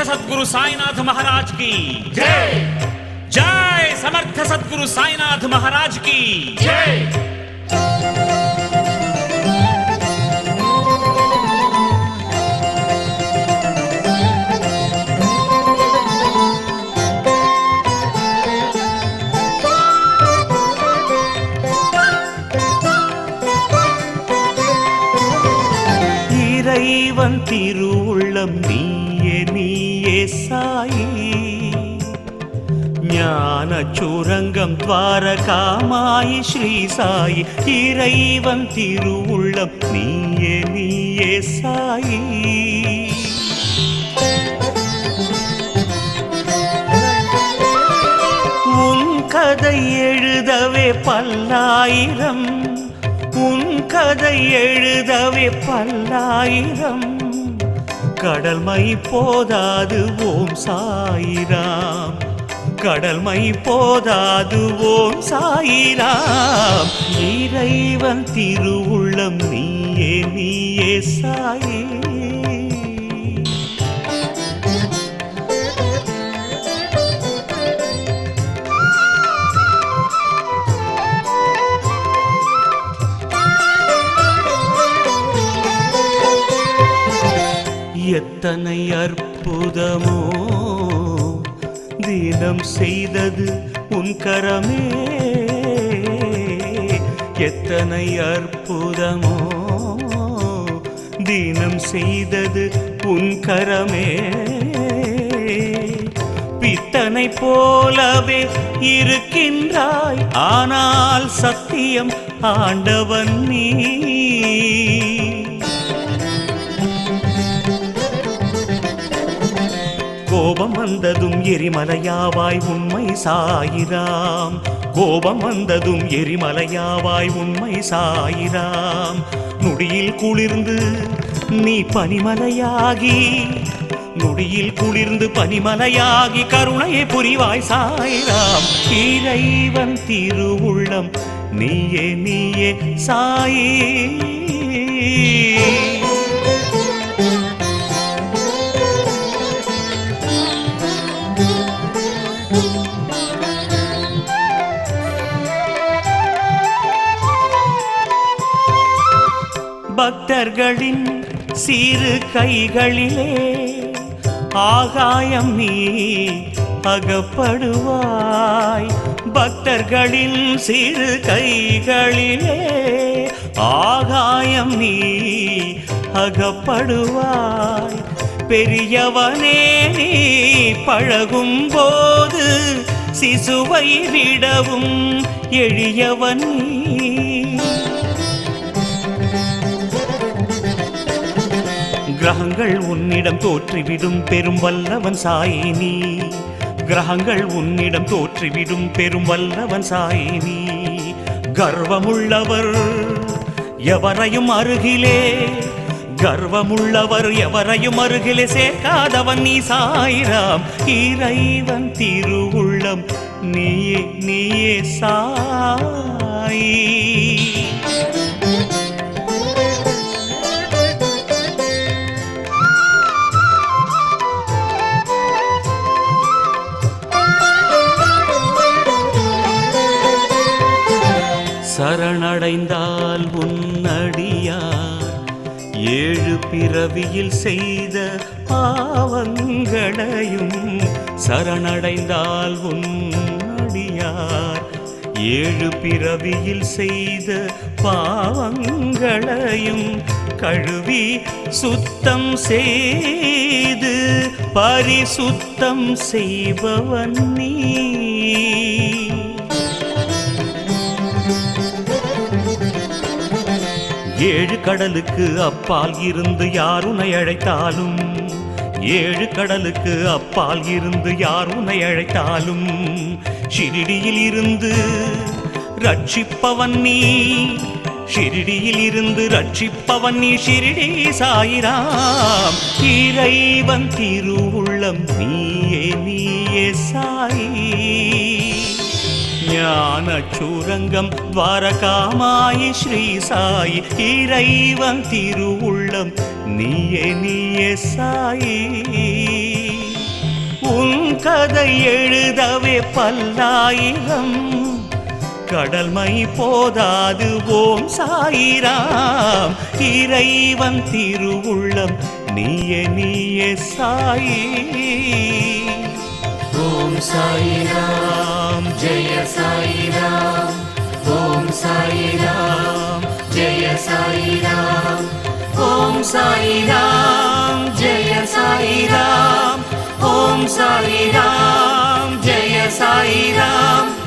सद्गुरु साईनाथ महाराज की जय जय समर्थ सद्गुरु साईनाथ महाराज की जय இறைவன் திருவுள்ளம் நீயே நீயே சாயி. ஞான துவாரகாமாயி ஸ்ரீ சாயி. இறைவன் திருவுள்ளம் நீயே நீயே சாயி. உன் கதை எழுதவே பல்லாயிரம். உன் கதை எழுதவே பல்லாயிரம். கடல் மை போதாது ஓம் சாயிராம். கடல் மை போதாது ஓம் சாயிராம். இறைவன் திருவுள்ளம் நீயே நீயே சாயே. எத்தனை அற்புதமோ. தினம் செய்தது உன் கரமே. எத்தனை அற்புதமோ. தினம் செய்தது உன் கரமே. பித்தனை போலவே இருக்கின்றாய். ஆனால் சத்தியம் ஆண்டவன் நீ. கோபம் வந்ததும் எரிமலையாவாய் உண்மை சாயிராம். கோபம் வந்ததும் எரிமலையாவாய் உண்மை சாயிராம். நொடியில் குளிர்ந்து நீ பனிமலையாகி நொடியில் குளிர்ந்து பனிமலையாகி கருணையை புரிவாய் சாயிராம். இறைவன் திருவுள்ளம் நீயே நீயே சாயே. பக்தர்களின் சிறு கைகளிலே ஆகாயம் நீ அகப்படுவாய். பக்தர்களின் சிறு கைகளிலே ஆகாயம் நீ அகப்படுவாய். பெரியவனே நீ பழகும் போது சிசுவை விடவும் எளியவன் நீ. கிரகங்கள் உன்னிடம் தோற்றிவிடும் பெரும் வல்லவன் சாயினி கிரகங்கள் உன்னிடம் தோற்றிவிடும் பெரும் வல்லவன் சாயினி கர்வமுள்ளவர் எவரையும் அருகிலே கர்வமுள்ளவர் எவரையும் அருகிலே சேர்க்காதவன் நீ சாயிராம். இறைவன் திருவுள்ளம் நீயே நீயே சா சரணடைந்தால் உன்னடியார் ஏழு பிறவியில் செய்த பாவங்களையும் சரணடைந்தால் உன்னடியார் ஏழு பிறவியில் செய்த பாவங்களையும் கழுவி சுத்தம் செய்து பரிசுத்தம் செய்பவன் நீ. ஏழு கடலுக்கு அப்பால் இருந்து யார் உன்னை அழைத்தாலும்? ஏழு கடலுக்கு அப்பால் இருந்து யார் உன்னை அழைத்தாலும்? ஷிரிடியில் இருந்து ரட்சிப்பவன் நீ ஷிரிடியில் இருந்து ரட்சிப்பவன் நீ ஷிரிடி சாயிராம். இறைவன் திருவுள்ளம் நீயே நீயே சாயி. ஞான சூரங்கம் துவாரகாமாயி ஸ்ரீ சாயி இறைவன் திருவுள்ளம். நீயே நீயே சாயி. உன் கதை எழுதவே பல்லாயிரம். கடல்மை போதாது ஓம் சாயிராம். இறைவன் திருவுள்ளம். நீயே நீயே சாயி. ॐ साई राम जय साई राम। ॐ साई राम जय साई राम। ॐ साई राम जय साई राम। ॐ साई राम जय साई राम।